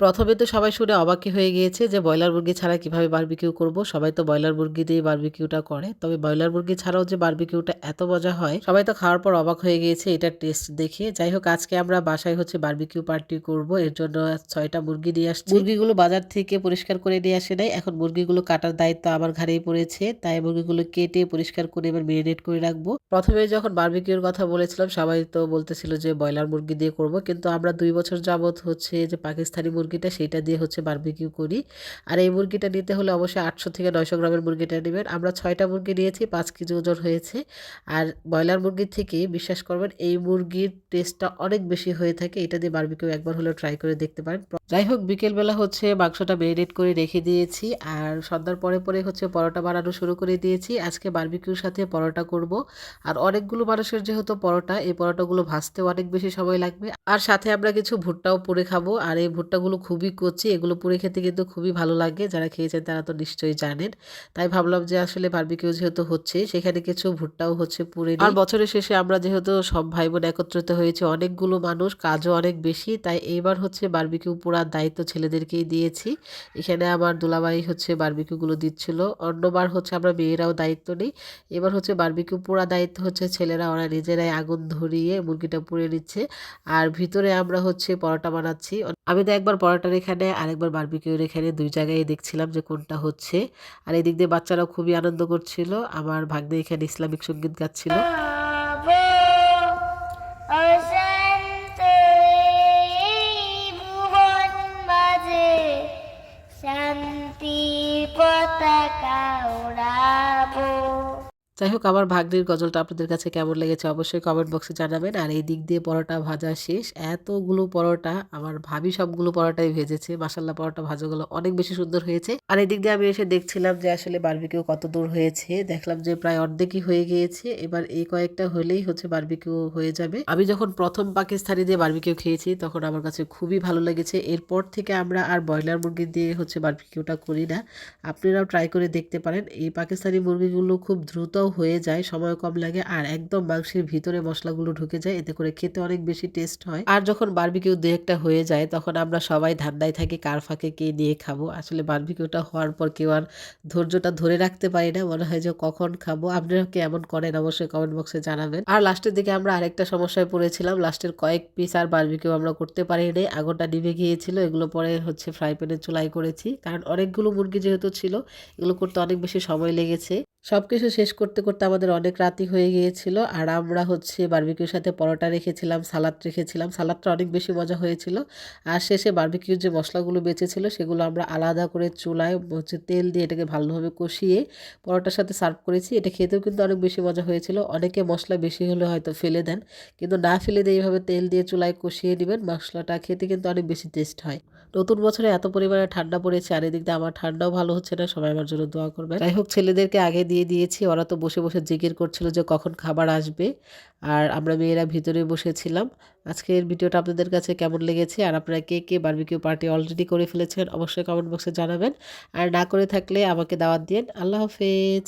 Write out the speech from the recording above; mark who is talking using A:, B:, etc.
A: প্রথমে তো সবাই শুনে অবাকই হয়ে গিয়েছে যে ব্রয়লার মুরগি ছাড়া কীভাবে বারবিকিউ করব। সবাই তো ব্রয়লার মুরগি দিয়ে বারবিকিউটা করে। তবে ব্রয়লার মুরগি ছাড়াও যে বারবিকিউটা এত মজা হয়, সবাই তো খাওয়ার পর অবাক হয়ে গিয়েছে এটা টেস্ট দেখে। যাই হোক, আজকে আমরা বাসায় হচ্ছে বারবিকিউ পার্টি করব। এর জন্য ছয়টা মুরগি নিয়ে আসছি। মুরগিগুলো বাজার থেকে পরিষ্কার করে নিয়ে আসে নাই। এখন মুরগিগুলো কাটার দায়িত্ব আমার ঘাড়েই পড়েছে। তাই মুরগিগুলো কেটে পরিষ্কার করে এবার মেরিনেট করে রাখব। প্রথমে যখন বারবিকিউর কথা বলেছিলাম, সবাই তো বলতেছিল যে ব্রয়লার মুরগি দিয়ে করব। কিন্তু আমরা দুই বছর যাবত হচ্ছে যে পাকিস্তানি মুরগিটা সেইটা দিয়ে হচ্ছে বারবিকিউ করি। আর এই মুরগিটা নিতে হলে অবশ্যই আটশো থেকে নয়শো গ্রামের মুরগিটা নেবেন। আমরা ছয়টা মুরগি নিয়েছি, পাঁচ কেজি ওজন হয়েছে। আর ব্রয়লার মুরগির থেকে বিশ্বাস করবেন, এই মুরগির টেস্টটা অনেক বেশি হয়ে থাকে। এটা দিয়ে বারবিকিউ একবার হলেও ট্রাই করে দেখতে পারেন। যাই হোক, বিকেলবেলা হচ্ছে মাংসটা মেরিনেট করে রেখে দিয়েছি। আর সন্ধ্যার পরে পরে হচ্ছে পরোটা বানানো শুরু করে দিয়েছি। আজকে বারবিকিউর সাথে পরোটা করব। আর অনেকগুলো মানুষের যেহেতু পরোটা, এই পরোটাগুলো ভাজতেও অনেক বেশি সময় লাগবে। আর সাথে আমরা কিছু ভুট্টাও পরে খাব। আর এই ভুট্টাগুলো খুবই কচি এগুলো পুড়ে খেতে কিন্তু খুবই ভালো লাগে, যারা খেয়েছেন তারা তো নিশ্চয়ই জানেন। তাই ভাবলাম যে আসলে বারবিকিউ যেহেতু হচ্ছে, সেখানে কিছু ভুট্টাও হচ্ছে পুড়ে আর বছরের শেষে আমরা যেহেতু সব ভাই বোন একত্রিত হয়েছে, অনেকগুলো মানুষ, কাজও অনেক বেশি, তাই এইবার হচ্ছে বারবিকিউ পোড়ার দায়িত্ব ছেলেদেরকেই দিয়েছি। এখানে আমার দুলাবাই হচ্ছে বারবিকিউগুলো দিচ্ছিল, অন্যবার হচ্ছে আমরা মেয়েরাও দায়িত্ব নিই। এবার হচ্ছে বারবিকিউ পোড়া দায়িত্ব হচ্ছে ছেলেরা, ওরা নিজেরাই আগুন ধরিয়ে মুরগিটা পুড়ে নিচ্ছে। আর ভিতরে আমরা হচ্ছে পরোটা বানাচ্ছি। আমি তো একবার পরোটার এখানে, আরেকবার বারবিকিউর এখানে দুই জায়গায় দেখছিলাম যে কোনটা হচ্ছে। আর এদিক দিয়ে বাচ্চারাও খুবই আনন্দ করছিল। আমার ভাগ্নে এখানে ইসলামিক সংগীত গাচ্ছিল।
B: শান্তি পতাকা উড়াবো
A: যাই হোক আমার ভাগ্নির গজলটা আপনাদের কাছে কেমন লেগেছে অবশ্যই কমেন্ট বক্সে জানাবেন। আর এই দিক দিয়ে পরোটা ভাজা শেষ। এতগুলো পরোটা, আমার ভাবি সবগুলো পরোটাই ভেজেছে। মাসাল্লাহ পরোটা ভাজাগুলো অনেক বেশি সুন্দর হয়েছে। আর এই দিক দিয়ে আমি এসে দেখছিলাম যে আসলে বার্বিকিউ কত দূর হয়েছে। দেখলাম যে প্রায় অর্ধেকই হয়ে গিয়েছে। এবার এই কয়েকটা হলেই হচ্ছে বার্বিকিউ হয়ে যাবে। আমি যখন প্রথম পাকিস্তানি দিয়ে বার্বিকিউ খেয়েছি, তখন আমার কাছে খুবই ভালো লেগেছে। এরপর থেকে আমরা আর ব্রয়লার মুরগি দিয়ে হচ্ছে বারবিকিউটা করি না। আপনারাও ট্রাই করে দেখতে পারেন। এই পাকিস্তানি মুরগিগুলো খুব দ্রুত হয়ে যায়, সময় কম লাগে আর একদম মাংসের ভিতরে মশলাগুলো ঢুকে যায়, এতে করে খেতে অনেক বেশি টেস্ট হয়। আর যখন বারবিকিউ দু একটা হয়ে যায়, তখন আমরা সবাই ধান্দায় থাকি কার ফাঁকে কে নিয়ে খাব। আসলে বারবিকিউটা হওয়ার পর কেউ আর ধৈর্যটা ধরে রাখতে পারি না, মনে হয় যে কখন খাব। আপনারা কি এমন করেন? অবশ্যই কমেন্ট বক্সে জানাবেন। আর লাস্টের দিকে আমরা আরেকটা সমস্যায় পড়েছিলাম। লাস্টের কয়েক পিস আর বারবিকিউ আমরা করতে পারি পারিনি আগুনটা নিভে গিয়েছিল, এগুলো পরে হচ্ছে ফ্রাই প্যানে চুলাই করেছি। কারণ অনেকগুলো মুরগি যেহেতু ছিল, এগুলো করতে অনেক বেশি সময় লেগেছে। সবকিছু শেষ করতে করতে আমাদের অনেক রাতি হয়ে গিয়েছিল। আর আমরা হচ্ছে বারবিকিউর সাথে পরোটা রেখেছিলাম, সালাদ রেখেছিলাম। সালাদটা অনেক বেশি মজা হয়েছিল। আর শেষে বারবিকিউর যে মশলাগুলো বেঁচেছিল, সেগুলো আমরা আলাদা করে চুলায় হচ্ছে তেল দিয়ে এটাকে ভালোভাবে কষিয়ে পরোটার সাথে সার্ভ করেছি। এটা খেতেও কিন্তু অনেক বেশি মজা হয়েছিল। অনেকে মশলা বেশি হলে হয়তো ফেলে দেন, কিন্তু না ফেলে দিয়ে এইভাবে তেল দিয়ে চুলায় কষিয়ে নেবেন, মশলাটা খেতে কিন্তু অনেক বেশি টেস্ট হয়। নতুন বছরে এত পরিমাণে ঠান্ডা পড়েছে, আর এদিক দিয়ে আমার ঠান্ডাও ভালো হচ্ছে না, সবাই আমার জন্য দোয়া করবে যাই হোক, ছেলেদেরকে আগে দিয়ে দিয়েছি, ওরা তো বসে বসে জিজ্ঞেস করছিল যে কখন খাবার আসবে আর আমরা মেয়েরা ভিতরে বসেছিলাম। আজকের ভিডিওটা আপনাদের কাছে কেমন লেগেছে আর আপনারা কে কে বার্বিকিউ পার্টি অলরেডি করে ফেলেছেন অবশ্যই কমেন্ট বক্সে জানাবেন। আর না করে থাকলে আমাকে দাওয়াত দিন আল্লাহ হাফেজ।